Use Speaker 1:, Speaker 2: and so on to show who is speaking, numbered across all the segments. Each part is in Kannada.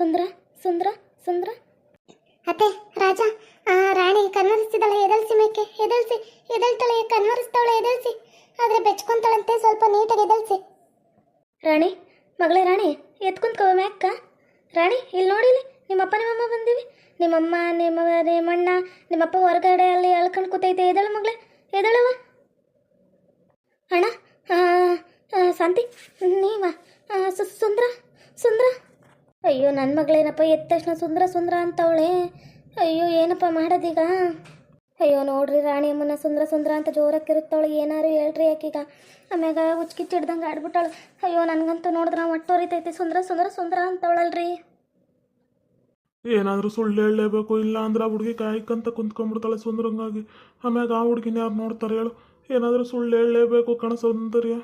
Speaker 1: ಸುಂದ್ರ ಸುಂದ್ರ ಸುಂದ್ರ.
Speaker 2: ಅತ್ತೆ ರಾಜ, ಆ ರಾಣಿ ಕನ್ನರಿಸಿದಳೆ ಎದಲ್ಸಿ ಮೇಕೆ ಎದಲ್ಸಿ ಎದಳ್ತಾಳೆ ಕನ್ನರಿಸ್ತಾಳೆ ಎದಲ್ಸಿ ಆದ್ರೆ ಬೆಚ್ಕೊಂತಾಳಂತೆ, ಸ್ವಲ್ಪ ನೀಟಾಗಿ ಎದಲ್ಸಿ
Speaker 1: ರಾಣಿ, ಮಗಳೇ ರಾಣಿ, ಎತ್ಕೊಂತ್ಕೋ ಮ್ಯಾಕ್ಕ ರಾಣಿ ಇಲ್ಲಿ ನೋಡಿಲಿ ನಿಮ್ಮಪ್ಪ, ನಿಮ್ಮಮ್ಮ ಬಂದೀವಿ. ನಿಮ್ಮಮ್ಮ ನಿಮ್ಮ ನಿಮ್ಮಣ್ಣ, ನಿಮ್ಮಪ್ಪ ಹೊರಗಡೆ ಅಲ್ಲಿ ಅಳ್ಕೊಂಡು ಕೂತೈತೆ ಎದಳ ಮಗಳೇ ಎದಳವ ಅಣ್ಣ ಶಾಂತಿ ನೀವ ಆ, ಸು- ಸುಂದ್ರ ಸುಂದ್ರ ಅಯ್ಯೋ ನನ್ನ ಮಗಳೇನಪ್ಪ ಎದ್ದ ತಕ್ಷಣ ಸುಂದ್ರ ಸುಂದ್ರ ಅಂತವಳೆ. ಅಯ್ಯೋ, ಏನಪ್ಪ ಮಾಡೋದೀಗ? ಅಯ್ಯೋ, ನೋಡ್ರಿ ರಾಣಿ ಅಮ್ಮನ ಸುಂದ್ರ ಸುಂದ್ರ ಅಂತ ಜೋರಾಗಿ ಇರುತ್ತವಳು ಏನಾರು ಹೇಳ್ರಿ ಯಾಕೀಗ ಆಮ್ಯಾಗ ಉಚ್ಕಿಚ್ಚಿ ಹಿಡ್ದಂಗೆ ಆಡ್ಬಿಟ್ಟಾಳು. ಅಯ್ಯೋ, ನನಗಂತೂ ನೋಡಿದ್ರೆ ಒಟ್ಟು ಹೊರಿತೈತಿ ಸುಂದ್ರ ಸುಂದ್ರ ಸುಂದ್ರ ಅಂತವಳಲ್ರಿ.
Speaker 3: ಏನಾದರೂ ಸುಳ್ಳು ಹೇಳಲೇಬೇಕು, ಇಲ್ಲ ಅಂದ್ರೆ ಆ ಹುಡುಗಿ ಕಾಯ್ಕಂತ ಕುಂತ್ಕೊಂಡ್ಬಿಡ್ತಾಳೆ ಸುಂದರಂಗಾಗಿ. ಆಮ್ಯಾಗ ಆ ಹುಡುಗಿನ ಯಾರು ನೋಡ್ತಾರೆ ಹೇಳು. ಏನಾದರೂ ಸುಳ್ಳು ಹೇಳಲೇಬೇಕು ಕಣ ಸೌಂದರ್ಯ.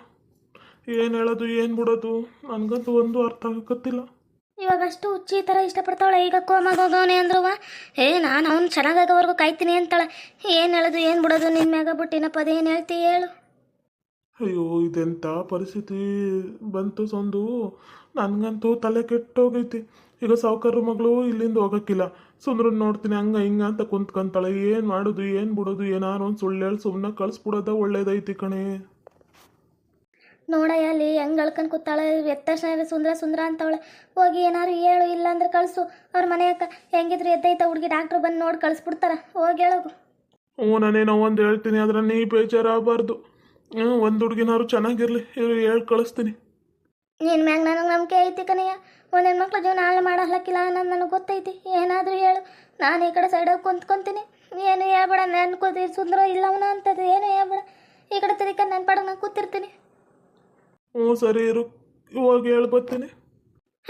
Speaker 3: ಏನು ಹೇಳೋದು, ಏನು ಬಿಡೋದು, ನನಗಂತೂ ಒಂದು ಅರ್ಥ ಆಗಕತ್ತಿಲ್ಲ.
Speaker 1: ಇವಾಗ ಅಷ್ಟು ಹುಚ್ಚಿ ಥರ ಇಷ್ಟಪಡ್ತಾಳೆ ಈಗ ಕೋಮಾಗ ಹೋಗವನೆ ಅಂದ್ರುವ? ಏ ನಾನು ಅವ್ನು ಚೆನ್ನಾಗಾಗೋವರೆಗೂ ಕಾಯ್ತೀನಿ ಅಂತಾಳೆ. ಏನು ಹೇಳೋದು, ಏನು ಬಿಡೋದು? ನಿನ್ನ ಮ್ಯಾಗ ಬಿಟ್ಟಿನಪ್ಪ ಅದೇನು ಹೇಳ್ತಿ ಹೇಳು.
Speaker 3: ಅಯ್ಯೋ ಇದೆಂಥ ಪರಿಸ್ಥಿತಿ? ಬಂತು ಸಂದು. ನನಗಂತೂ ತಲೆ ಕೆಟ್ಟೋಗೈತಿ. ಈಗ ಸಾವುಕಾರ ಮಗಳು ಇಲ್ಲಿಂದ ಹೋಗಕ್ಕಿಲ್ಲ. ಸುಂದ್ರನ್ ನೋಡ್ತೀನಿ, ಹಂಗ ಹಿಂಗ ಅಂತ ಕುಂತ್ಕೊಂತಾಳೆ. ಏನು ಮಾಡೋದು, ಏನು ಬಿಡೋದು? ಏನಾರು ಒಂದು ಸುಳ್ಳು ಹೇಳಿ ಸುಮ್ಮನೆ ಕಳಿಸ್ಬಿಡೋದ ಒಳ್ಳೇದೈತಿ ಕಣೆ.
Speaker 1: ನೋಡಯ್ಯ ಅಲ್ಲಿ ಹೆಂಗೆ ಅಳ್ಕೊಂಡು ಕೂತಾಳೆ? ಎತ್ತಕ್ಷಣ ಸುಂದ್ರ ಸುಂದ್ರ ಅಂತವಳೆ. ಹೋಗಿ ಏನಾರು ಹೇಳು ಇಲ್ಲ ಅಂದ್ರೆ ಕಳಿಸು. ಅವ್ರ ಮನೆಯಕ್ಕ ಹೆಂಗಿದ್ರು ಎದ್ದೈತ ಹುಡುಗಿ ಡಾಕ್ಟ್ರು ಬಂದು ನೋಡಿ ಕಳಿಸ್ಬಿಡ್ತಾರ. ಹೋಗಿ ಹೇಳೋಗು.
Speaker 3: ಹ್ಞೂ ನಾನೇನೋ ಒಂದು ಹೇಳ್ತೀನಿ ಆದ್ರೆ ನೀ ಬೇಜಾರಾಗಬಾರ್ದು. ಹ್ಞೂ ಒಂದು ಹುಡುಗಿನಾರು ಚೆನ್ನಾಗಿರ್ಲಿ ಹೇಳಿ ಕಳಿಸ್ತೀನಿ.
Speaker 1: ನಿನ್ನ ಮ್ಯಾಗ ನನಗೆ ನಂಬಿಕೆ ಐತಿ ಕಣಯ್ಯ. ಒಂದು ಹೆಣ್ಮಕ್ಳು ಜೀವನ ಹಾಳು ಮಾಡಲಕ್ಕಿಲ್ಲ ಅನ್ನೋದು ನನಗೆ ಗೊತ್ತೈತಿ. ಏನಾದರೂ ಹೇಳು. ನಾನು ಈ ಕಡೆ ಸೈಡಾಗಿ ಕುಂತ್ಕೊಂತೀನಿ. ಏನು ಹೇಳ್ಬೇಡ ನಾನು ಕೂತಿ ಸುಂದರ ಇಲ್ಲವನ ಅಂತದ್ದು ಏನು ಹೇಳ್ಬೇಡ. ಈ ಕಡೆ ತಿರ್ಕ ನನ್ನ ಪಡಗ ನಾನು ಕೂತಿರ್ತೀನಿ.
Speaker 3: ಹ್ಞೂ ಸರಿ ಇರು. ಹೋಗಿ ಹೇಳಿ ಬರ್ತೀನಿ.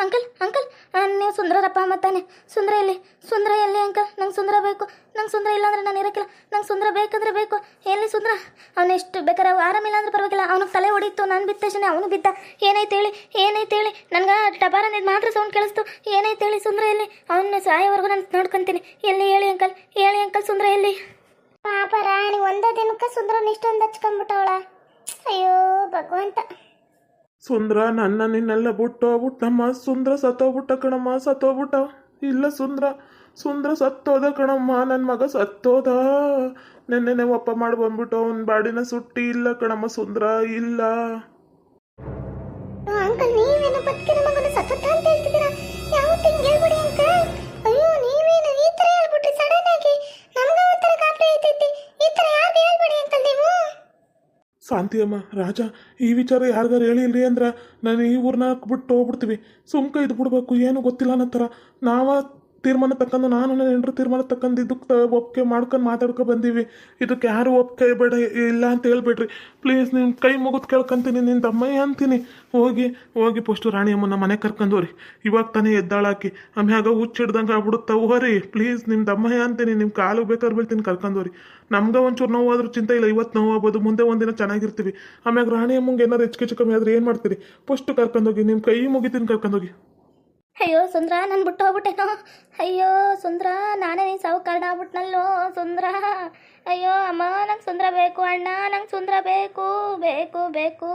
Speaker 1: ಅಂಕಲ್ ಅಂಕಲ್ ಆ, ನೀವು ಸುಂದರಪ್ಪ ಮತ್ತಾನೆ ಸುಂದರ ಎಲ್ಲಿ? ಸುಂದರ ಎಲ್ಲಿ ಅಂಕಲ್? ನಂಗೆ ಸುಂದರ ಬೇಕು. ನಂಗೆ ಸುಂದರ ಇಲ್ಲ ಅಂದ್ರೆ ನಾನು ಇರೋಕ್ಕಿಲ್ಲ. ನಂಗೆ ಸುಂದರ ಬೇಕಂದ್ರೆ ಬೇಕು. ಎಲ್ಲಿ ಸುಂದರ? ಅವನು ಎಷ್ಟು ಬೇಕಾರೆ ಆರಾಮಿಲ್ಲ ಅಂದ್ರೆ ಪರವಾಗಿಲ್ಲ. ಅವನಿಗೆ ತಲೆ ಹೊಡಿತು ನಾನು ಬಿದ್ದ ತಕ್ಷಣ ಅವನು ಬಿದ್ದ. ಏನೈತೆ ಹೇಳಿ? ಏನೈತೆ ಹೇಳಿ? ನನಗೆ ಟಬಾರ ಮಾತ್ರ ಸೌಂಡ್ ಕೇಳಿಸ್ತು. ಏನೈತೆ ಹೇಳಿ ಸುಂದರ ಎಲ್ಲಿ? ಅವನ ಸಾಯೋವರೆಗೂ ನಾನು ನೋಡ್ಕೊಂತೀನಿ. ಎಲ್ಲಿ ಹೇಳಿ ಅಂಕಲ್? ಹೇಳಿ ಅಂಕಲ್ ಸುಂದರ ಎಲ್ಲಿ?
Speaker 2: ಪಾಪ ರಾಣಿ ಒಂದೇ ದಿನಕ್ಕೆ ಸುಂದರನ್ ಇಷ್ಟೊಂದು ಹಚ್ಕೊಂಡ್ಬಿಟ್ಟವಳ. ಅಯ್ಯೋ ಭಗವಂತ.
Speaker 3: ಸುಂದ್ರ ನನ್ನ ನಿನ್ನೆಲ್ಲ ಬಿಟ್ಟೋಗ್ಬಿಟ್ಟಮ್ಮ ಸುಂದ್ರ ಸತ್ತೋಗ್ಬಿಟ್ಟ ಕಣಮ್ಮ ಸತ್ತೋಗ್ಬಿಟ್ಟ ಇಲ್ಲ ಸುಂದ್ರ ಸುಂದ್ರ ಸತ್ತೋದ ಕಣಮ್ಮ ನನ್ನ ಮಗ ಸತ್ತೋದ. ನೆನ್ನೆನೆ ಒಪ್ಪ ಮಾಡಿ ಬಂದ್ಬಿಟ್ಟು ಅವ್ನ ಬಾಡಿನ ಸುಟ್ಟಿ ಇಲ್ಲ ಕಣಮ್ಮ ಸುಂದ್ರ, ಇಲ್ಲ.
Speaker 2: ಅಂಕಲ್ ಮಗನ ಅಂತ ಹೇಳ್ತಿದ್ದೀರಾ?
Speaker 3: ಶಾಂತಿಯಮ್ಮ ರಾಜ, ಈ ವಿಚಾರ ಯಾರಿಗಾರು ಹೇಳಿಲ್ರಿ ಅಂದ್ರೆ ನಾನು ಈ ಊರ್ನ ಬಿಟ್ಟು ಹೋಗ್ಬಿಡ್ತೀವಿ. ಸುಮ್ಕ ಇದ್ಬಿಡ್ಬೇಕು, ಏನು ಗೊತ್ತಿಲ್ಲ ಅನ್ನೋ ಥರ. ನಾವ ತೀರ್ಮಾನ ತಕ್ಕಂದು ನಾನು ನನ್ನ ಹೆಂಡ್ರು ತೀರ್ಮಾನ ತಕ್ಕಂದು ಇದಕ್ಕೆ ಒಪ್ಪಿಗೆ ಮಾಡ್ಕೊಂಡು ಮಾತಾಡ್ಕೊ ಬಂದೀವಿ. ಇದಕ್ಕೆ ಯಾರು ಒಪ್ಪಿಗೆ ಬೇಡ, ಇಲ್ಲ ಅಂತ ಹೇಳ್ಬೇಡ್ರಿ ಪ್ಲೀಸ್ ನಿಮ್ಮ ಕೈ ಮುಗಿದು ಕೇಳ್ಕೊಂತೀನಿ ನಿನ್ನ ತಮ್ಮಯ್ಯ ಅಂತೀನಿ. ಹೋಗಿ ಹೋಗಿ ಪೋಸ್ಟು ರಾಣಿಯಮ್ಮನ ಮನೆ ಕರ್ಕೊಂಡೋರಿ ಇವಾಗ ತಾನೇ ಎದ್ದಾಳಾಕಿ. ಆಮ್ಯಾಗ ಹುಚ್ಚಿಡ್ದಂಗೆ ಆಗ್ಬಿಡುತ್ತಾ, ಹೋರಿ. ಪ್ಲೀಸ್ ನಿಮ್ಮ ತಮ್ಮಯ್ಯ ಅಂತೀನಿ ನಿಮ್ಮ ಕಾಲು ಬೇಕಾದ್ರೆ ಬೀಳ್ತೀನಿ ಕರ್ಕೊಂಡೋರಿ ನಮ್ಗೆ ಒಂಚೂರು ನೋವು ಚಿಂತೆ ಇಲ್ಲ, ಇವತ್ತು ನೋವು ಆಗ್ಬೋದು ಮುಂದೆ ಒಂದಿನ ಚೆನ್ನಾಗಿರ್ತೀವಿ. ಆಮ್ಯಾಗ ರಾಣಿ ಅಮ್ಮಂಗೆ ಏನಾರು ಹೆಚ್ಚು ಕಮ್ಮಿ ಆದ್ರೆ ಏನು ಮಾಡ್ತೀರಿ? ಫಸ್ಟ್ ಕರ್ಕೊಂಡೋಗಿ ನಿಮ್ಮ ಕೈ ಮುಗಿತೀನಿ ಕರ್ಕೊಂಡೋಗಿ
Speaker 1: ಅಯ್ಯೋ ಸುಂದ್ರ, ನಾನು ಬಿಟ್ಟು ಹೋಗ್ಬಿಟ್ಟೇನೋ. ಅಯ್ಯೋ ಸುಂದ್ರ, ನಾನೇ ನೀನು ಸಾವುಕಾರಣ ಆಗ್ಬಿಟ್ನಲ್ಲೋ ಸುಂದ್ರ. ಅಯ್ಯೋ ಅಮ್ಮ, ನಂಗೆ ಸುಂದ್ರ ಬೇಕು, ಅಣ್ಣ, ನಂಗೆ ಸುಂದ್ರ ಬೇಕು ಬೇಕು ಬೇಕು.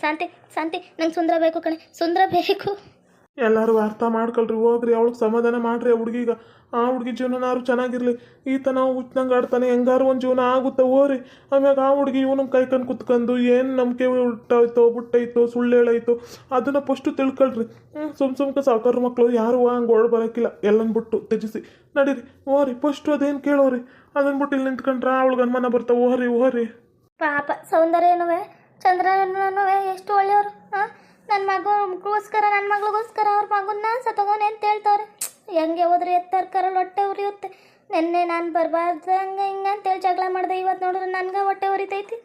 Speaker 1: ಶಾಂತಿ ಶಾಂತಿ, ನಂಗೆ ಸುಂದ್ರ ಬೇಕು ಕಣೆ. ಸುಂದ್ರ ಬೇಕು.
Speaker 3: ಎಲ್ಲರೂ ಅರ್ಥ ಮಾಡ್ಕೊಳ್ರಿ, ಹೋಗ್ರಿ, ಅವಳಿಗೆ ಸಮಾಧಾನ ಮಾಡ್ರಿ ಹುಡುಗಿಗ. ಆ ಹುಡುಗಿ ಜೀವನನಾರು ಚೆನ್ನಾಗಿರಲಿ. ಈತ ನಾವು ಉಚ್ಚಂಗೆ ಆಡ್ತಾನೆ ಹೆಂಗಾರು ಒಂದು ಜೀವನ ಆಗುತ್ತೆ ಹೋರಿ. ಆಮ್ಯಾಗ ಆ ಹುಡುಗಿ ಇವನು ಕೈಕಂಡು ಕುತ್ಕೊಂಡು ಏನು ನಂಬಿಕೆ ಹುಟ್ಟಾಯ್ತೋ ಬುಟ್ಟೈತೋ ಸುಳ್ಳು ಹೇಳೈತೋ ಅದನ್ನು ಫಸ್ಟು ತಿಳ್ಕೊಳ್ರಿ. ಸುಮ್ ಸುಮ್ಕ ಸಾವುಕಾರ ಮಕ್ಕಳು ಯಾರು ಹಂಗೆ ಓಡ್ ಬರೋಕ್ಕಿಲ್ಲ ಎಲ್ಲನ್ ಬಿಟ್ಟು ತ್ಯಜಿಸಿ. ನಡೀರಿ ಓರಿ ಫಸ್ಟು ಅದೇನು ಕೇಳೋರಿ? ಅದನ್ನ ಬಿಟ್ಟು ಇಲ್ಲಿ ನಿಂತ್ಕೊಂಡ್ರೆ ಅವಳಿಗೆ ಅನುಮಾನ ಬರ್ತಾವೆ ಓಹರಿ ಓಹರಿ
Speaker 1: ಪಾಪ ಸೌಂದರ್ಯನುವೆ ಚಂದ್ರನೂ ಎಷ್ಟು ಒಳ್ಳೆಯವರು, ಹಾಂ? ನನ್ನ ಮಗುಗೋಸ್ಕರ ನನ್ನ ಮಗಳಿಗೋಸ್ಕರ ಅವ್ರ ಮಗನ್ನ ಸತಗೋನೆ ಅಂತ ಹೇಳ್ತಾವ್ರೆ ಹೆಂಗೆ ಹೋದ್ರೆ ಎತ್ತರ್ ಕರಳು ಹೊಟ್ಟೆ ಉರಿಯುತ್ತೆ. ನಿನ್ನೆ ನಾನು ಬರಬಾರ್ದು ಹಂಗೆ ಹಿಂಗೆ ಅಂತೇಳಿ ಜಗಳ ಮಾಡಿದೆ ಇವತ್ತು ನೋಡಿದ್ರೆ ನನಗೆ ಹೊಟ್ಟೆ ಉರಿತೈತಿ.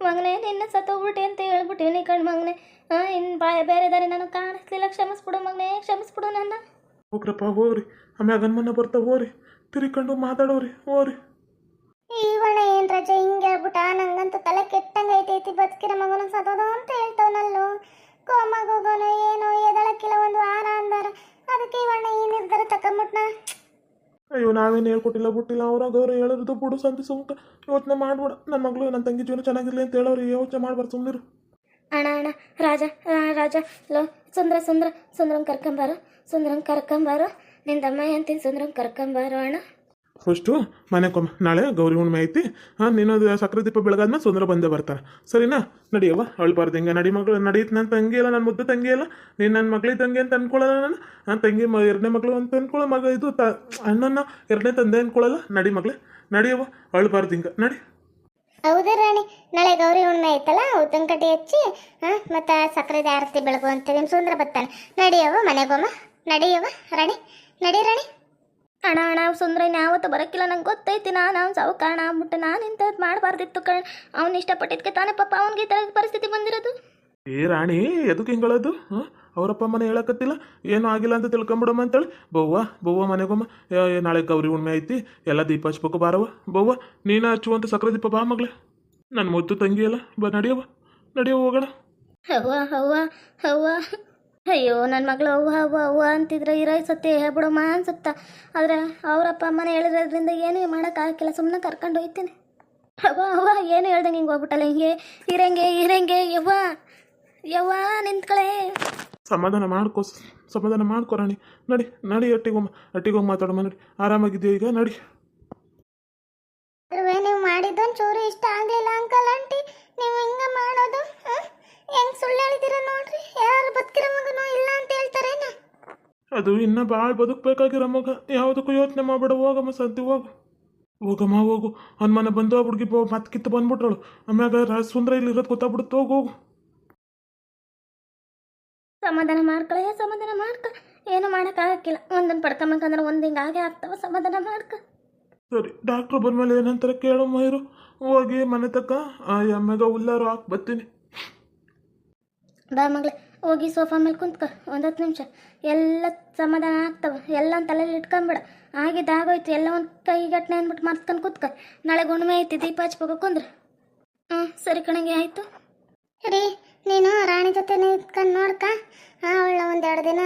Speaker 1: ಮಗನೇ ನಿನ್ನ ಸತ್ತೋಗ್ಬಿಟ್ಟೆ ಅಂತ ಹೇಳ್ಬಿಟ್ಟಿನಿ ಕಣ್ ಮಗನೇ. ಹಾಂ ಇನ್ನು ಬಾಯ ಬೇರೆ ದಾರಿ ನನಗೆ ಕಾಣಿಸ್ಲಿಲ್ಲ. ಕ್ಷಮಿಸ್ಬಿಡು ಮಗನೇ ಕ್ಷಮಿಸ್ಬಿಡು ನನ್ನ.
Speaker 3: ಹೋಗ್ರಪ್ಪ ಹೋಗ್ರಿ. ಆಮ್ಯಾಗನ್ ಮನೆ ಬರ್ತಾವೆ ಹೋರಿ ತಿರ್ಕೊಂಡು ಮಾತಾಡೋರಿ ಹೋರಿ
Speaker 2: ಇವಳ ಏನ್ ರಜೆ ಹಿಂಗೆ ಹೇಳ್ಬಿಟ್ಟ. ನಂಗಂತೂ ತಲೆ ಕೆಟ್ಟಂಗೆ ಐತೈತಿ. ಬದುಕಿರ ಮಗನ ಸದೋದು ಅಂತ
Speaker 3: ಅಯ್ಯೋ, ನಾವೇನು ಹೇಳ್ಕೊಟ್ಟಿಲ್ಲ, ಬಿಟ್ಟಿಲ್ಲ, ಅವ್ರಾಗ ಅವ್ರು ಹೇಳೋದು ಬಿಡು, ಸಂತಿ ಸುಮ್ಕ. ಯೋಚನೆ ಮಾಡ್ಬಿಡ. ನನ್ನ ಮಗಳು ನನ್ನ ತಂಗಿ ಜೀವನ ಚೆನ್ನಾಗಿರ್ಲಿ ಅಂತ ಹೇಳೋರು, ಯೋಚನೆ ಮಾಡ್ಬಾರ್ದು ಸುಮ್ಮನಿರು
Speaker 1: ಅಣ್ಣ ಅಣ್ಣ, ರಾಜ ರಾಜ, ಲೋ, ಸುಂದ್ರ ಸುಂದ್ರ ಸುಂದ್ರಂ ಕರ್ಕೊಂಬಾರ ಸುಂದ್ರಂ ಕರ್ಕೊಂಬಾರು ನಿನ್ನ ತಮ್ಮ ಅಂತೀನಿ ಸುಂದ್ರಂ ಕರ್ಕೊಂಬಾರು, ಅಣ್ಣ.
Speaker 3: ಫಸ್ಟು ಮನೆಕೊಮ್ಮ ನಾಳೆ ಗೌರಿ ಹುಣ್ಣಿಮೆ ಐತಿ. ಹಾಂ ನೀನು ಸಕ್ಕರೆ ದೀಪ ಬೆಳಗಾದ್ಮೇಲೆ ಸುಂದರ ಬಂದೇ ಬರ್ತಾರೆ. ಸರಿನಾ? ನಡಿಯವ್ವ ಅಳ್ಬಾರ್ದು ಹಿಂಗೆ ನಡಿ ಮಗಳು, ನಡೀತು ನನ್ನ ತಂಗಿ ಅಲ್ಲ ನನ್ನ ಮುದ್ದು ತಂಗಿ ಅಲ್ಲ. ನೀನು ನನ್ನ ಮಗಳಿಗೆ ತಂಗಿ ಅಂತ ಅನ್ಕೊಳ್ಳಲ್ಲ ನಾನು? ನನ್ನ ತಂಗಿ ಮ, ಎರಡನೇ ಮಗಳು ಅಂತ ಅನ್ಕೊಳ್ಳೋ ಮಗ ಇದು ತ ಅಣ್ಣನ ಎರಡನೇ ತಂದೆ ಅನ್ಕೊಳ್ಳಲ್ಲ ನಡಿ ಮಗಳೇ, ನಡಿಯವ್ವ ಅಳ್ಬಾರ್ದು ಹಿಂಗೆ, ನಡಿ.
Speaker 2: ಹೌದು ರಾಣಿ, ನಾಳೆ ಗೌರಿ ಹುಣ್ಣಿಮೆ ಐತಲ್ಲ, ಉದ್ದಿನ ಕಟ್ಟಿ ಹಚ್ಚಿ, ಹಾ, ಮತ್ತೆ ಸಕ್ಕರೆದ ಆರತಿ ಬೆಳಗು ಅಂತ ನಿಮ್ಮ ಸುಂದರ ಬರ್ತಾನೆ ನಡಿಯವ್ವ ಮನೆಗೊಮ್ಮ ನಡಿಯವ್ವ ರಾಣಿ, ನಡಿ ರಾಣಿ.
Speaker 1: ಅಣ್ಣ ಅಣ್ಣ ಸುಂದ್ರ ಯಾವತ್ತು ಬರೋಕ್ಕಿಲ್ಲ ನಂಗೆ ಗೊತ್ತೈತಿ ನಾನು ಅವ್ನು ಸಾವುಕಾರಣ ಆಗ್ಬಿಟ್ಟು ನಾನು ಇಂಥದ್ದು ಮಾಡಬಾರ್ದಿತ್ತು ಕಣ್. ಅವ್ನು ಇಷ್ಟಪಟ್ಟಿದ್ಕೆ ತಾನೇ ಪಾಪ ಅವ್ನಿಗೆ ಈ ಥರ ಪರಿಸ್ಥಿತಿ ಬಂದಿರೋದು.
Speaker 3: ಏ ರಾಣಿ ಎದಕ್ಕೆ ಹಿಂಗಳದು? ಹಾಂ? ಅವರಪ್ಪ ಮನೆ ಹೇಳಕತ್ತಿಲ್ಲ? ಏನೂ ಆಗಿಲ್ಲ ಅಂತ ತಿಳ್ಕೊಂಬಿಡಮ್ಮ ಅಂತೇಳಿ. ಬವ್ವ ಬವ್ವ ಮನೆಗೊಮ್ಮ ನಾಳೆ ಗೌರಿ ಹುಣ್ಣಿಮೆ ಐತಿ ಎಲ್ಲ ದೀಪ ಹಚ್ಬೇಕು ಬಾರವ ಬವ್ವ ನೀನು ಹಚ್ಚುವಂತ ಸಕ್ಕರೆ ದೀಪ ಬಾ ಮಗಳೇ ನನ್ನ ಮುದ್ದು ತಂಗಿ ಅಲ್ಲ ಬಾ ನಡಿಯವ ನಡಿಯವ ಹೋಗೋಣ.
Speaker 1: ಹವ್ವ ಹವ್ವ ಅವ್ವ ಅಯ್ಯೋ ನನ್ನ ಮಗಳು ಅವ್ವ ಅವ್ವ ಅವ್ವ ಅಂತಿದ್ರೆ ಇರೋ ಸತ್ತೆ ಹೇಳ್ಬಿಡಮ್ಮ ಅನ್ಸುತ್ತ. ಆದರೆ ಅವರಪ್ಪ ಅಮ್ಮನ ಹೇಳಿರೋದ್ರಿಂದ ಏನೂ ಮಾಡೋಕ್ಕಾಗಿಲ್ಲ ಸುಮ್ಮನೆ ಕರ್ಕೊಂಡು ಹೋಗ್ತೀನಿ ಅವ್ವ ಅವ್ವ ಏನು ಹೇಳ್ದಂಗೆ ಹಿಂಗೆ ಹೋಗ್ಬಿಟ್ಟಲ್ಲ ಹಿಂಗೆ? ಇರಂಗೆ ಇರಂಗೆ ಯವ್ವ ಯವ್ವ ನಿಂತ್ಕಳೆ.
Speaker 3: ಸಮಾಧಾನ ಮಾಡ್ಕೋ ಸಮಾಧಾನ ಮಾಡ್ಕೋ ರಾಣಿ. ನಡಿ ನಡಿ ಅಟ್ಟಿಗೋಮ್ಮ ಅಟ್ಟಿಗೊಮ್ಮ ಮಾತಾಡಮ್ಮ ನಡಿ. ಆರಾಮಾಗಿದ್ದೀವಿ ಈಗ? ನಡಿ.
Speaker 2: ಅದ್ರವೇ ನೀವು ಮಾಡಿದ್ದೊಂದು ಚೂರು ಇಷ್ಟ ಆಗಲಿಲ್ಲ ಅಂಕಲ್ ಆಂಟಿ. ನೀವು ಹಿಂಗೆ ಮಾಡೋದು? ಹೆಂಗ್ ಸುಳ್ಳು ಹೇಳಿದಿರ ನೋಡ್ರಿ? ಯಾರು ಬದುಕಿರೋ ಮಗನೋ ಇಲ್ಲ ಅಂತ ಹೇಳ್ತಾರೇನ
Speaker 3: ಅದು ಇನ್ನ ಭಾಳ ಬದುಕ್ಬೇಕಾಗಿರೋ ಮಗ. ಯಾವುದಕ್ಕೂ ಯೋಚನೆ ಮಾಡ್ಬೇಡ ಹೋಗಮ್ಮ ಸದ್ಯ ಹೋಗು. ಹೋಗಮ್ಮ ಹೋಗು. ಹನುಮಾನ ಬಂದು ಆ ಹುಡುಗಿ ಮತ್ತೆ ಕಿತ್ತು ಬಂದ್ಬಿಟ್ರಳು. ಆಮ್ಯಾಗ ರಾಜಸುಂದ್ರ ಸುಂದರ ಇಲ್ಲಿ ಇರೋದು ಗೊತ್ತಾಗ್ಬಿಡುತ್ತೆ ಹೋಗು ಹೋಗು.
Speaker 1: ಸಮಾಧಾನ ಮಾಡ್ಕೊಳ ಸಮಾಧಾನ ಮಾಡ್ಕ. ಏನು ಮಾಡೋಕ್ಕಾಗಕ್ಕಿಲ್ಲ. ಒಂದನ್ನು ಪಡ್ಕೊಂಬೇಕಂದ್ರೆ ಒಂದು ಹಿಂಗೆ ಆಗೇ ಆಗ್ತಾವ. ಸಮಾಧಾನ ಮಾಡ್ಕ.
Speaker 3: ಸರಿ ಡಾಕ್ಟ್ರು ಬಂದ್ಮೇಲೆ ಏನಂತಾರೆ ಕೇಳು ಮೈರು ಹೋಗಿ ಮನೆ ತಕ್ಕ. ಆ ಎಮ್ಮೆಗ ಉಲ್ಲಾರು ಹಾಕಿ ಬರ್ತೀನಿ.
Speaker 1: ಬಾ ಮಗಳೇ ಹೋಗಿ ಸೋಫಾ ಮೇಲೆ ಕುಂತ್ಕ ಒಂದು ಹತ್ತು ನಿಮಿಷ. ಎಲ್ಲ ಸಮಾಧಾನ ಆಗ್ತವ. ಎಲ್ಲ ತಲೆಯಲ್ಲಿ ಇಟ್ಕೊಂಬಿಡ. ಆಗಿದ್ದಾಗೋಯ್ತು ಎಲ್ಲ ಒಂದು ಕೈಗಟ್ಟನೆ ಅಂದ್ಬಿಟ್ಟು ಮರ್ತ್ಕೊಂಡು ಕುತ್ಕ. ನಾಳೆ ಗುಣ್ಮೆ ಐತಿ ದೀಪ ಹಚ್ಬೇಕು ಕುಂದ್ರ. ಹ್ಞೂ ಸರಿ ಕಣಗೆ ಆಯಿತು.
Speaker 2: ರೀ ನೀನು ರಾಣಿ ಜೊತೆ ನಿಂತ್ಕೊಂಡು ನೋಡ್ಕ. ಅವಳ ಒಂದೆರಡು ದಿನ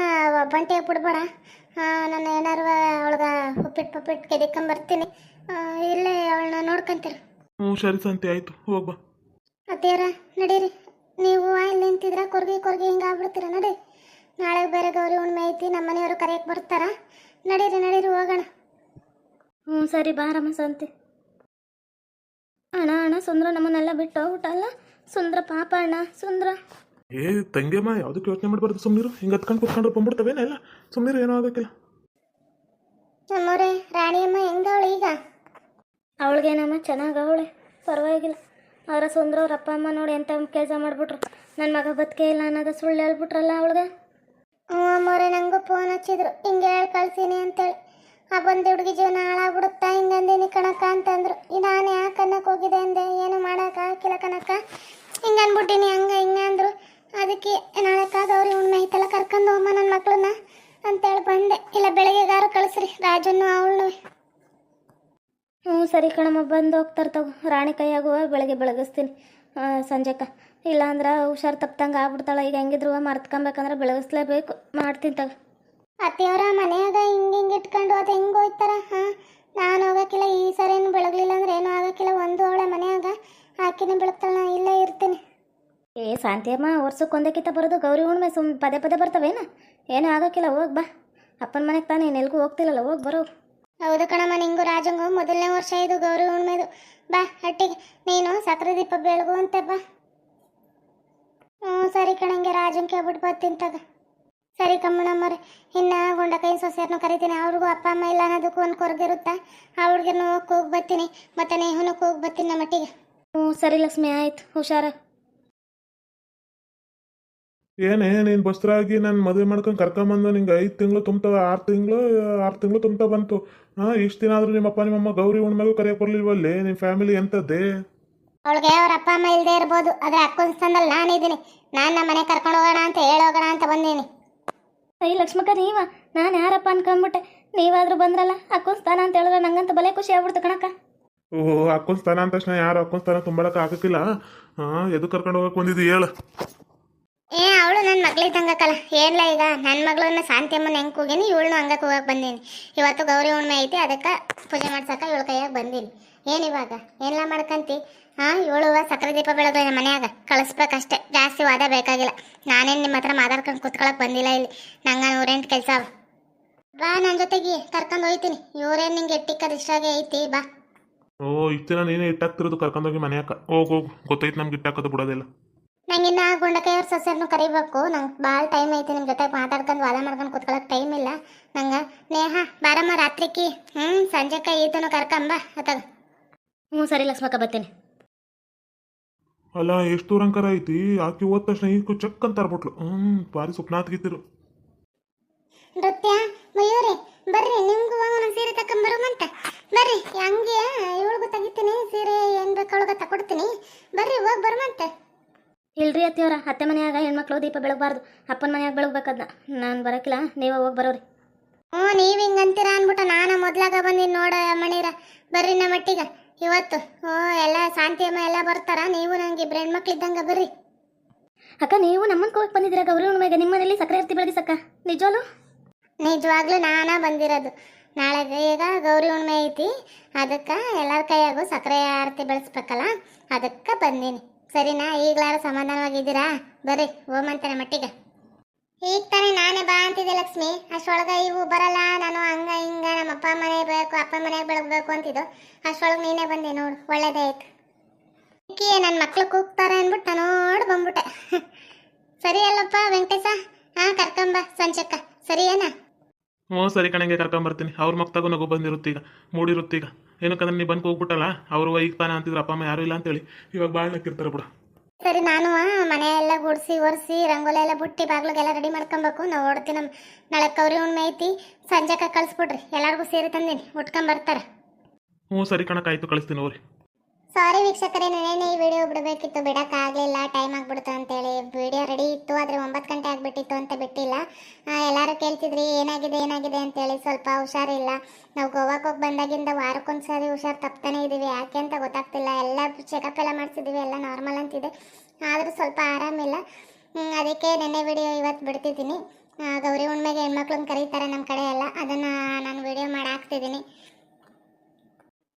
Speaker 2: ಬಂಟೆ ಬಿಡ್ಬೇಡ ನಾನು ಏನಾರು ಅವಳಗ ಉಪ್ಪಿಟ್ಟು ಪಪ್ಪಿಟ್ಟು ಕೆದಿಕೊಂಬರ್ತೀನಿ ಇಲ್ಲೇ ಅವಳನ್ನ ನೋಡ್ಕೊಂತೀರ.
Speaker 3: ಹ್ಞೂ ಸರಿ ಸಂತೆ ಆಯಿತು. ಹೋಗ್ಬಾ
Speaker 2: ಅದೇರ ನಡೀರಿ. ನೀವು ಇಲ್ಲಿ ನಿಂತಿದ್ರ ಕೊರ್ಗಿ ಕೊರ್ಗಿ ಹಿಂಗೆ ಆಗ್ಬಿಡ್ತೀರ ನಡಿ. ನಾಳೆ ಬೇರೆ ಗೌರಿ ಹುಣ್ಣಿಮೆ ಐತಿ ನಮ್ಮ ಮನೆಯವರು ಕರೆಯಕ್ಕೆ ಬರ್ತಾರ. ನಡೀರಿ ನಡೀರಿ ಹೋಗೋಣ.
Speaker 1: ಹ್ಞೂ ಸರಿ ಬಾರಮ್ಮ ಸಂತೆ. ಅಣ್ಣ ಅಣ್ಣ ಸುಂದ್ರ ನಮ್ಮನ್ನೆಲ್ಲ ಬಿಟ್ಟು ಹೋಗ್ಬಿಟ್ಟಲ್ಲ ಸುಂದ್ರ ಪಾಪ ಅಣ್ಣ ಸುಂದ್ರ.
Speaker 3: ಏ ತಂಗಿಯಮ್ಮ ಯಾವುದಕ್ಕೆ ಯೋಚನೆ ಮಾಡಬಾರ್ದು ಸುಮ್ಮನಿರು ಹಿಂಗೆ ಹತ್ಕೊಂಡು ಕುತ್ಕೊಂಡ್ರೆ ಬಂದ್ಬಿಡ್ತವೇನ ಎಲ್ಲ? ಸುಮ್ಮನಿರು ಏನೋ ಆಗೋಕ್ಕಿಲ್ಲ.
Speaker 2: ನಮ್ಮವ್ರೆ ರಾಣಿಯಮ್ಮ ಹೆಂಗವಳು ಈಗ?
Speaker 1: ಅವಳಿಗೇನಮ್ಮ ಚೆನ್ನಾಗವಳೆ. ಪರವಾಗಿಲ್ಲ. ಅವರ ಸುಂದ್ರ ಅವ್ರ ಅಪ್ಪ ಅಮ್ಮ ನೋಡಿ ಎಂಥ ಕೆಲಸ ಮಾಡ್ಬಿಟ್ರು. ನನ್ನ ಮಗ ಬದುಕೆ ಇಲ್ಲ ಅನ್ನೋದು ಸುಳ್ಳು ಹೇಳ್ಬಿಟ್ರಲ್ಲ ಅವಳಿಗೆ?
Speaker 2: ಹ್ಞೂ ಅಮ್ಮವ್ರೆ ನಂಗೂ ಫೋನ್ ಹಚ್ಚಿದ್ರು. ಹಿಂಗೆ ಹೇಳಿ ಕಳ್ಸೀನಿ ಅಂತೇಳಿ. ಆ ಬಂದು ಹುಡುಗಿ ಜೀವನ ಹಾಳಾಗ್ಬಿಡುತ್ತಾ ಹಿಂಗಂದೀನಿ ಕಣಕ್ಕ ಅಂತಂದ್ರು. ನಾನು ಯಾಕೆ ಅನ್ನಕ್ಕೆ ಹೋಗಿದೆ ಅಂದೆ? ಏನು ಮಾಡೋಕ್ಕಾಗಿಲ್ಲ ಕಣಕ್ಕ? ಹಿಂಗೆ ಅಂದ್ಬಿಟ್ಟಿನಿ, ಹಂಗೆ ಹಿಂಗೆ ಅಂದರು. ಅದಕ್ಕೆ ನಾಳೆ ಕಾದವ್ರಿ ಹುಣ್ಣಿಮೆ ಐತಲ್ಲ, ಕರ್ಕೊಂಡು ಹೋಗಮ್ಮ ನನ್ನ ಮಕ್ಕಳನ್ನ ಅಂತೇಳಿ ಬಂದೆ. ಇಲ್ಲ, ಬೆಳಗ್ಗೆಗಾರು ಕಳಿಸ್ರಿ. ರಾಜನ್ನು ಅವಳು
Speaker 1: ಹ್ಞೂ ಸರಿ ಕಣಮ್ಮ ಬಂದು ಹೋಗ್ತಾರೆ ತಗೋ. ರಾಣಿ ಕೈಯಾಗುವ ಬೆಳಗ್ಗೆ ಬೆಳಗಿಸ್ತೀನಿ. ಸಂಜೆಕ. ಇಲ್ಲಾಂದ್ರೆ ಹುಷಾರು ತಪ್ಪಂಗೆ ಆಗ್ಬಿಡ್ತಾಳೆ. ಈಗ ಹೆಂಗಿದ್ರು ಮರ್ತ್ಕೊಬೇಕಂದ್ರೆ ಬೆಳಗಿಸ್ಲೇಬೇಕು. ಮಾಡ್ತೀನಿ ತಗೋ.
Speaker 2: ಅತ್ತೆಯವರ ಮನೆಯಾಗ ಹಿಂಗೆ ಹಿಂಗೆ ಇಟ್ಕೊಂಡು ಅದು ಹೆಂಗೆ ಹೋಯ್ತಾರ? ಹಾಂ ನಾನು ಹೋಗೋಕ್ಕಿಲ್ಲ ಈ ಸರಿ ಏನು ಬೆಳಗ್ಲಿಲ್ಲ ಅಂದ್ರೆ ಏನೂ ಆಗೋಕ್ಕಿಲ್ಲ ಒಂದು ಅವಳೆ ಮನೆಯಾಗ ಹಾಕಿನೇ ಬೆಳಗ್ತಾಳೆ. ನಾನು ಇಲ್ಲೇ ಇರ್ತೀನಿ.
Speaker 1: ಏ ಶಾಂತಿಯಮ್ಮ ವರ್ಷಕ್ಕೆ ಒಂದಕ್ಕಿಂತ ಬರೋದು ಗೌರಿ ಹುಣ್ಣಿಮೆ. ಸುಮ್ ಪದೇ ಪದೇ ಬರ್ತವೇನ? ಏನೂ ಆಗೋಕ್ಕಿಲ್ಲ ಹೋಗಿ ಬಾ. ಅಪ್ಪನ ಮನೆಗೆ ತಾನೇ. ಎಲ್ಗೂ ಹೋಗ್ತಿಲ್ಲಲ್ಲ. ಹೋಗಿ ಬರೋ.
Speaker 2: ಹೌದು ಕಣಮ್ಮ, ನಿಂಗು ರಾಜಂಗು ಮೊದಲನೇ ವರ್ಷ ಇದು, ಗೌರಿ ಹುಣ್ಣಿಮೆದು ಬಾ, ಹಟ್ಟಿಗೆ. ನೀನು ಸಕ್ಕರೆ ದೀಪ ಬೆಳಗು ಅಂತೆ ಬಾ. ಹ್ಞೂ, ಸರಿ ಕಣಂಗೆ ರಾಜನ್ ಕೇಳ್ಬಿಟ್ಟು ಬರ್ತೀನಿ ತಗ ಸರಿ ಕಮ್ಮಣ್ಣಮ್ಮವ್ರೆ ಇನ್ನು ಗುಂಡಕೈ ಸೊಸೆಯರ್ನು ಕರಿತೀನಿ. ಅವ್ರಿಗೂ ಅಪ್ಪ, ಅಮ್ಮ ಇಲ್ಲ ಅನ್ನೋದಕ್ಕೂ ಒಂದು ಕೊರಗಿರುತ್ತಾ ಆ ಹುಡುಗಿರ್ನು ಹೋಗಿ ಬರ್ತೀನಿ. ಮತ್ತೆ ನೇಹನಕ್ಕೆ ಹೋಗಿ ಬರ್ತೀನಿ ನಮ್ಮ ಮಟ್ಟಿಗೆ
Speaker 1: ಹ್ಞೂ, ಸರಿ ಲಕ್ಷ್ಮಿ, ಆಯ್ತು. ಹುಷಾರ.
Speaker 3: ಏನೇ ನೀನು ಬಸ್ರಾಗಿ ನಾನು ಮದುವೆ ಮಾಡ್ಕೊಂಡು ಕರ್ಕೊಂಬಂದು ನಿಂಗೆ ಐದು ತಿಂಗಳು ತುಂಬ್ತಾವೆ ಆರು ತಿಂಗಳು ಆರು ತಿಂಗಳು ತುಂಬ್ತಾ ಬಂತು. ಹಾಂ ಇಷ್ಟು ದಿನ ಆದರೂ ನಿಮ್ಮಪ್ಪ ನಿಮ್ಮಮ್ಮ ಗೌರಿ ಹುಣ್ಣಿಮೆಗೂ ಕರೆಯಕ್ಕೆ ಬರಲಿಲ್ವಲ್ಲೇ ನಿಮ್ಮ ಫ್ಯಾಮಿಲಿ ಎಂಥದ್ದೇ
Speaker 2: ಅವಳಿಗೆ ಅವ್ರ ಅಪ್ಪ ಅಮ್ಮ ಇಲ್ಲದೆ ಇರ್ಬೋದು. ಆದರೆ ಅಕ್ಕನ ಸ್ಥಾನದಲ್ಲಿ ನಾನಿದ್ದೀನಿ ನಾನು ನಮ್ಮ ಮನೆ ಕರ್ಕೊಂಡು ಹೋಗೋಣ ಅಂತ ಹೇಳೋಗೋಣ ಅಂತ ಬಂದೀನಿ.
Speaker 1: ಅಯ್ಯ ಲಕ್ಷ್ಮಕ್ಕ ನೀವ? ನಾನು ಯಾರಪ್ಪ ಅನ್ಕೊಂಡ್ಬಿಟ್ಟೆ ನೀವಾದರೂ ಬಂದ್ರಲ್ಲ ಅಕ್ಕನ ಸ್ಥಾನ ಅಂತ ಹೇಳಿದ್ರೆ ನಂಗಂತೂ ಬಲೆ ಖುಷಿ ಆಗ್ಬಿಡ್ತು ಕಣಕ್ಕ.
Speaker 3: ಓಹೋ ಅಕ್ಕನ ಸ್ಥಾನ ಅಂದ ತಕ್ಷಣ ಯಾರು ಅಕ್ಕನ ಸ್ಥಾನ ತುಂಬಳಕ್ಕೆ ಆಗಕ್ಕಿಲ್ಲ ಹಾಂ ಎದು ಕರ್ಕೊಂಡು ಹೋಗಕ್ಕೆ ಬಂದಿದ್ದು ಹೇಳು.
Speaker 2: ಏ, ಅವಳು ನನ್ನ ಮಗಳಿದ್ದಂಗಕ್ಕಲ್ಲ ಏನ್ಲ ಈಗ? ನನ್ನ ಮಗಳನ್ನ ಶಾಂತಿ ಅಮ್ಮನ ಹೆಂಗೆ ಹೋಗೀನಿ ಇವಳನ್ನ ಹಂಗ ಕೂಗಕ್ ಬಂದೀನಿ. ಇವತ್ತು ಗೌರಿ ಹುಣ್ಣಿಮೆ ಐತಿ, ಅದಕ್ಕೆ ಪೂಜೆ ಮಾಡ್ಸಕ್ಕೆ ಇವಳ ಕೈಯಾಗ ಬಂದೀನಿ. ಏನು ಇವಾಗ? ಏನೆಲ್ಲ ಮಾಡ್ಕಂತಿ? ಹಾ ಇವಳು ಸಕ್ಕರೆ ದೀಪ ಬೆಳಗ್ಗೆ ನಮ್ಮ ಮನ್ಯಾಗ. ಕಳಿಸ್ಬೇಕಷ್ಟೇ ಜಾಸ್ತಿ ವಾದ ಬೇಕಾಗಿಲ್ಲ. ನಾನೇನು ನಿಮ್ಮ ಹತ್ರ ಮಾತಾಡ್ಕೊಂಡು ಕುತ್ಕೊಳಕ್ ಬಂದಿಲ್ಲ ಇಲ್ಲಿ. ನಂಗೆ ನೂರೆಂಟು ಕೆಲಸ ಅವ. ಬಾ ನನ್ನ ಜೊತೆಗೆ, ಕರ್ಕೊಂಡು ಹೋಯ್ತೀನಿ. ಇವ್ರೇನು ನಿಂಗೆ ಎಟ್ಟಿಕ್ಕದ ಆಗೇ ಐತಿ, ಬಾ.
Speaker 3: ಓ ಇಷ್ಟು ನೀನೇ ಇಟ್ಟಾಕ್ತಿರೋದು ಕರ್ಕೊಂಡೋಗಿ ಮನೆಯಾಕ. ಹೋಗ್ ಹೋಗ್. ಗೊತ್ತೈತೆ ನಮ್ಗೆ ಇಟ್ಟಾಕೋದು ಬಿಡೋದಿಲ್ಲ.
Speaker 2: ನಂಗಿನ್ನ ಗುಂಡಕೈಯವ್ರ ಸೊಸೆರ್ನು ಕರಿಬೇಕು. ನಂಗೆ ಭಾಳ ಟೈಮ್ ಐತಿ ನಿಮ್ಮ ಜೊತೆ ಮಾತಾಡ್ಕೊಂಡು ವಾದ ಮಾಡ್ಕೊಂಡು ಕೂತ್ಕೊಳ್ಳೋಕೆ ಟೈಮ್ ಇಲ್ಲ. ನಂಗೆ ನೇಹ ಬಾರಮ್ಮ ರಾತ್ರಿಕಿ ಹ್ಞೂ ಸಂಜೆಕ ಈತನು ಕರ್ಕಂಬ ಅತ್ತಾಗ
Speaker 1: ಹ್ಞೂ ಸರಿ ಲಕ್ಷ್ಮಕ್ಕ ಬರ್ತೀನಿ.
Speaker 3: ಅಲ್ಲ ಎಷ್ಟು ದೂರಂಕರ ಐತಿ? ಆಕೆ ಹೋದ ತಕ್ಷಣ ಈಗ ಚಕ್ ಅಂತ ಅರ್ಬಿಟ್ಲು. ಹ್ಞೂ ಭಾರಿ ಸುಪ್ನಾತ್ಗಿತ್ತಿರು
Speaker 2: ನೃತ್ಯ ಮಯೂರಿ ಬರ್ರಿ ನಿಮ್ಗೂ ಒಂದು ಸೀರೆ ತಕೊಂಬರುಮಂತ ಬರ್ರಿ ಹಂಗೆ ಇವಳಿಗೂ ತೆಗಿತೀನಿ ಸೀರೆ ಏನು ಬೇಕು ಅವಳಿಗೆ ತಕೊಡ್ತೀನಿ ಬರ್ರಿ ಹೋಗಿ ಬರುಮಂತ
Speaker 1: ಇಲ್ರಿ ಅತ್ತಿಯವ್ರ? ಅತ್ತೆ ಮನೆಯಾಗ ಹೆಣ್ಮಕ್ಳು ದೀಪ ಬೆಳಗಬಾರ್ದು. ಅಪ್ಪನ ಮನೆಯಾಗ ಬೆಳಗ್ಬೇಕದ್ನ. ನಾನು ಬರಕಿಲ್ಲ. ನೀವೇ ಹೋಗಿ ಬರೋರಿ.
Speaker 2: ಹ್ಞೂ ನೀವು ಹಿಂಗೆ ಅಂತೀರ ಅಂದ್ಬಿಟ್ಟು ನಾನು ಮೊದ್ಲಾಗ ಬಂದಿನಿ ನೋಡ ಮಣೀರ. ಬರ್ರಿ ನಮ್ಮ ಮಟ್ಟಿಗೆ ಇವತ್ತು ಹ್ಞೂ ಎಲ್ಲ ಶಾಂತಿ ಅಮ್ಮ ಎಲ್ಲ ಬರ್ತಾರ. ನೀವು ನಂಗೆ ಇಬ್ಬರು ಹೆಣ್ಮಕ್ಳು ಇದ್ದಂಗ ಬರ್ರಿ.
Speaker 1: ಅಕ್ಕ ನೀವು ನಮ್ಮನ್ನ ಕೋಕ್ ಬಂದಿದ್ರ ಗೌರಿ ಹುಣ್ಣಿಮೆಗೆ? ನಿಮ್ಮ ಮನೇಲಿ ಸಕ್ಕರೆ ಇರ್ತಿ ಬೆಳಗಿಸಕ್ಕ ನಿಜವಾಗ್ಲೂ?
Speaker 2: ನಿಜವಾಗ್ಲೂ ನಾನ ಬಂದಿರೋದು. ನಾಳೆ ಈಗ ಗೌರಿ ಹುಣ್ಣಿಮೆ ಐತಿ. ಅದಕ್ಕೆ ಎಲ್ಲರ ಕೈಯಾಗೂ ಸಕ್ಕರೆ ಆರತಿ ಬೆಳೆಸ್ಬೇಕಲ್ಲ. ಅದಕ್ಕೆ ಬಂದೀನಿ. ಸರಿನಾ? ಈಗಲಾರ ಸಮಾಧಾನವಾಗಿದ್ದೀರಾ? ಬರ್ರಿ ಹೋಮಂತಾನೆ ಮಟ್ಟಿಗೆ. ಈಗ ತಾನೇ ನಾನೇ ಬಾ ಅಂತಿದ್ದೆ ಲಕ್ಷ್ಮಿ. ಅಷ್ಟೊಳಗೆ ಇವು ಬರಲ್ಲ, ನಾನು ಹಂಗ ಹಿಂಗ ನಮ್ಮ ಅಪ್ಪ ಮನೆ ಬೇಕು, ಅಪ್ಪ ಮನೆಗೆ ಬೆಳಗ್ಬೇಕು ಅಂತಿದ್ದು. ಅಷ್ಟೊಳಗೆ ನೀನೇ ಬಂದೆ ನೋಡು, ಒಳ್ಳೇದೇ ಆಯ್ತು. ನನ್ನ ಮಕ್ಳು ಕೂಗ್ತಾರೆ ಅಂದ್ಬಿಟ್ಟು ನೋಡಿ ಬಂದ್ಬಿಟ್ಟೆ. ಸರಿ ಅಲ್ಲಪ್ಪ, ವೆಂಕಟೇಶ? ಹಾ, ಕರ್ಕೊಂಬ ಸಂಚಕ್ಕ ಸರಿಯೇನಾ?
Speaker 3: ಹ್ಞೂ ಸರಿ ಕಣಂಗೆ, ಕರ್ಕೊಂಬರ್ತೀನಿ. ಅವ್ರ ಮಕ್ತಾಗೂ ನಗು ಬಂದಿರುತ್ತೀಗ, ಮೂಡಿರುತ್ತೀಗ. ಏನಕ್ಕಂದ್ರೆ ನೀ ಬಂದು ಹೋಗ್ಬಿಟ್ಟಲ್ಲ ಅವರು ಈಗ ತಾನೇ ಅಂತಿದ್ರು ಅಪ್ಪ ಅಮ್ಮ ಯಾರು ಇಲ್ಲ ಅಂತೇಳಿ. ಇವಾಗ ಭಾಳ ನಕ್ಕಿರ್ತಾರೆ ಬಿಡು.
Speaker 2: ಸರಿ ನಾನು ಮನೆ ಎಲ್ಲ ಗುಡಿಸಿ ಒರೆಸಿ ರಂಗೋಲಿ ಎಲ್ಲ ಬುಟ್ಟಿ ಬಾಗ್ಲಿಗೆಲ್ಲ ರೆಡಿ ಮಾಡ್ಕೊಬೇಕು. ನಾವು ಓಡ್ತೀನಿ ನಮ್ಮ ನಾಳೆ ಕೌರಿ ಹುಣ್ಣಿಮೆ ಐತಿ ಸಂಜೆಕ ಕಳಿಸ್ಬಿಡ್ರಿ. ಎಲ್ಲರಿಗೂ ಸೇರಿ ತಂದೀನಿ. ಉಟ್ಕೊಂಬರ್ತಾರೆ
Speaker 3: ಹ್ಞೂ ಸರಿ ಕಣಕ್ಕಾಯ್ತು ಕಳಿಸ್ತೀನಿ ಅವ್ರಿ
Speaker 2: ಸಾರಿ ವೀಕ್ಷಕರೇ, ನಿನ್ನೆ ಈ ವಿಡಿಯೋ ಬಿಡಬೇಕಿತ್ತು, ಬಿಡೋಕ್ಕಾಗಲಿಲ್ಲ ಟೈಮ್ ಆಗ್ಬಿಡ್ತು ಅಂತೇಳಿ. ವಿಡಿಯೋ ರೆಡಿ ಇತ್ತು, ಆದರೆ ಒಂಬತ್ತು ಗಂಟೆ ಆಗಿಬಿಟ್ಟಿತ್ತು ಅಂತ ಬಿಟ್ಟಿಲ್ಲ. ಎಲ್ಲರೂ ಕೇಳ್ತಿದ್ರಿ, ಏನಾಗಿದೆ ಏನಾಗಿದೆ ಅಂತೇಳಿ ಸ್ವಲ್ಪ ಹುಷಾರಿಲ್ಲ. ನಾವು ಗೋವಾಕ್ಕೆ ಹೋಗಿ ಬಂದಾಗಿಂದ ವಾರಕ್ಕೊಂದು ಸಾರಿ ಹುಷಾರು ತಪ್ತಾನೆ ಇದ್ದೀವಿ ಯಾಕೆ ಅಂತ ಗೊತ್ತಾಗ್ತಿಲ್ಲ. ಎಲ್ಲ ಚೆಕಪ್ ಎಲ್ಲ ಮಾಡಿಸಿದ್ದೀವಿ ಎಲ್ಲ ನಾರ್ಮಲ್ ಅಂತಿದೆ. ಆದರೂ ಸ್ವಲ್ಪ ಆರಾಮಿಲ್ಲ. ಅದಕ್ಕೆ ನೆನ್ನೆ ವಿಡಿಯೋ ಇವತ್ತು ಬಿಡ್ತಿದ್ದೀನಿ. ಗೌರಿ ಹುಣ್ಣಿಮೆಗೆ ಹೆಣ್ಮಕ್ಳನ್ನ ಕರೀತಾರೆ ನಮ್ಮ ಕಡೆ ಎಲ್ಲ ಅದನ್ನು ನಾನು ವಿಡಿಯೋ ಮಾಡಿ ಹಾಕ್ತಿದ್ದೀನಿ